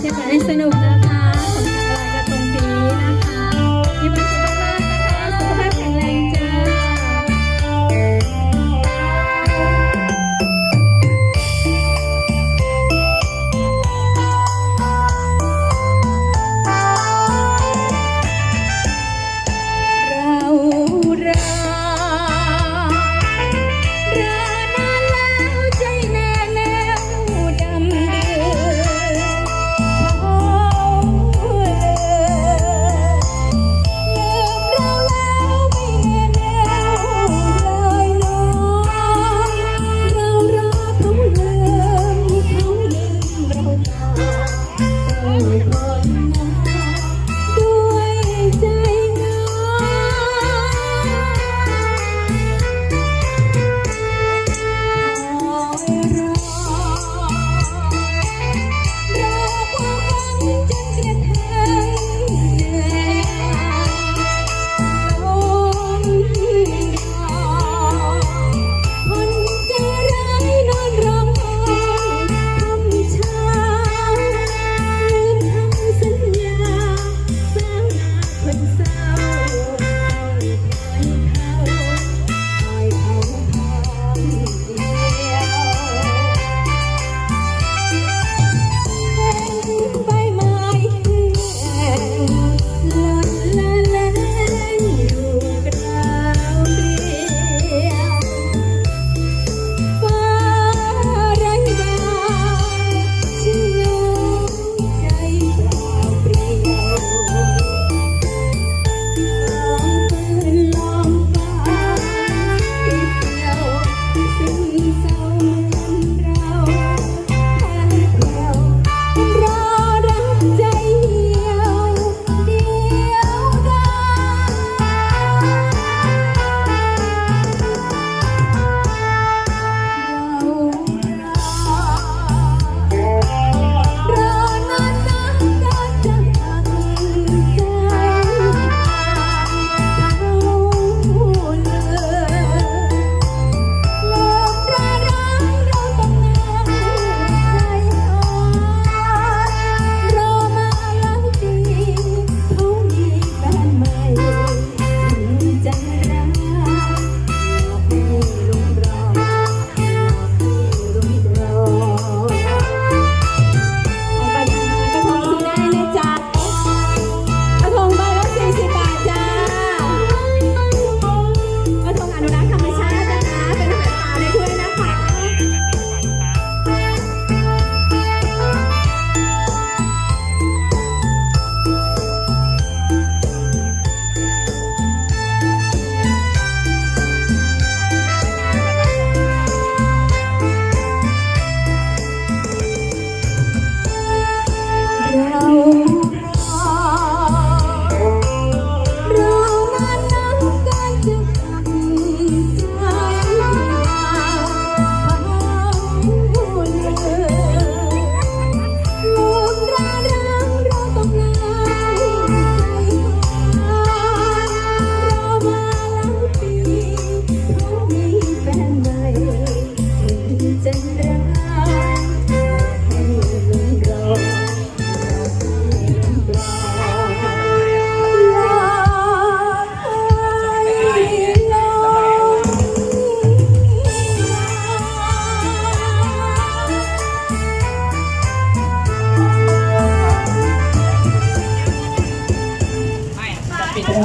เที่ยวกันให้สนุกนะคะ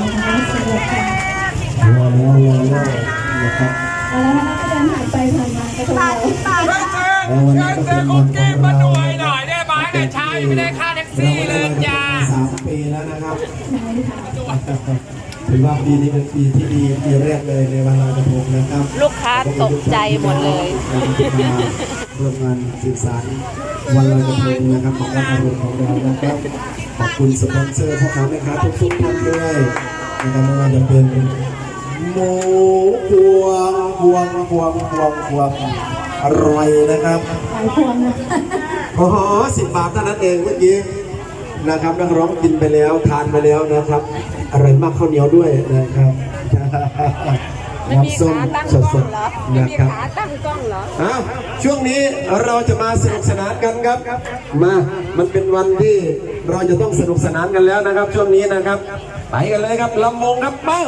วัวแล้ววัวแล้วนะครับเอาละนะคะก็เดินผ่านไปผ่านมากระทงเราแล้ววันนี้ก็เป็นวันของเรามาหน่อยหน่อยได้ไหมแต่เช้ายังไม่ได้ค่าแท็กซี่เลยจ้าสามปีแล้วนะครับถือว่าปีนี้เป็นปีที่ดีปีแรกเลยในวันลอยกระทงนะครับ ลูกค้าตกใจหมดเลยร่วมงานสืบสารวันลอยกระทงนะครับของวันอารมณ์ของเรานะครับ ขอบคุณสปอนเซอร์พ่อค้าแม่ค้าทุกๆท่านด้วยนะครับไม่ว่าจะเป็นหมูพวงพวงพวงพวงพวงอร่อยนะครับขายพวงนะโอ้โหสิบบาทเท่านั้นเองเมื่อกี้นะครับนักร้องกินไปแล้วทานไปแล้วนะครับอร่อยมากข้าวเหนียวด้วยนะครับ ม่มีน้ำส้มขาตั้งสกล้องดเหรอๆไม่นะมีครับ ขาตั้งกล้องเหรอ อ้าวช่วงนี้เราจะมาสนุกสนานกันครับ มา มันเป็นวันที่เราจะต้องสนุกสนานกันแล้วนะครับ ช่วงนี้นะครับ ไปกันเลยครับลำวงครับเป้า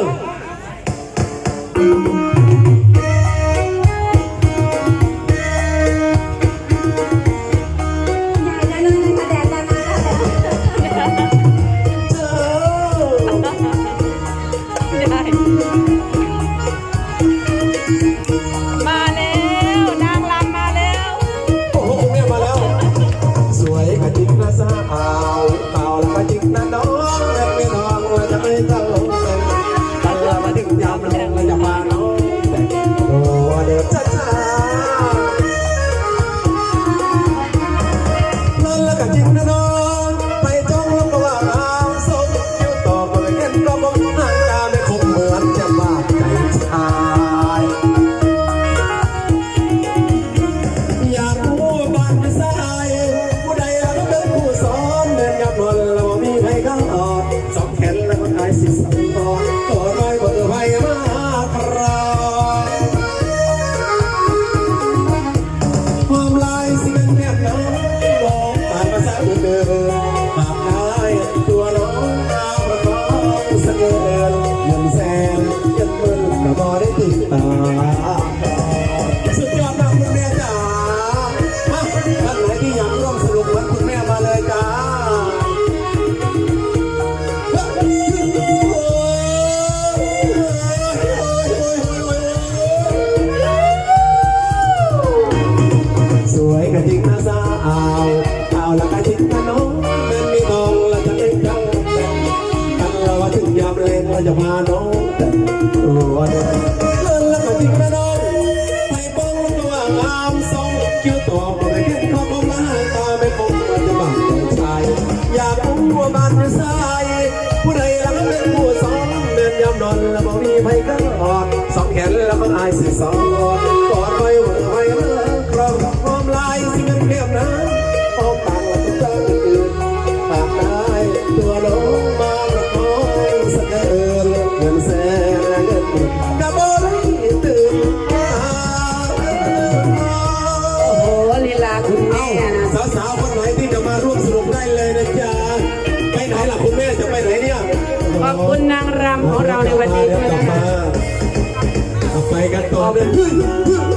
นะสาเอาละกะจริงนะน้องเดินมีน้องละจะได้จังกันเราถึงยามเล่นเราจะพาน้องแต่ตัวเดินเดินละกะจริงนะน้องไปป้องตัวงามทรงคิ้วต่อก็ไม่เห็นข้อของมาตาไม่คงมันจะบังใจอยากรู้ว่าบ้านไม่ใช่ผู้ใดรักเป็นผู้สองเดินยามนอนแล้วบ่มีไผก็อดสองแขนแล้วมันอายสิสอง มาเป็น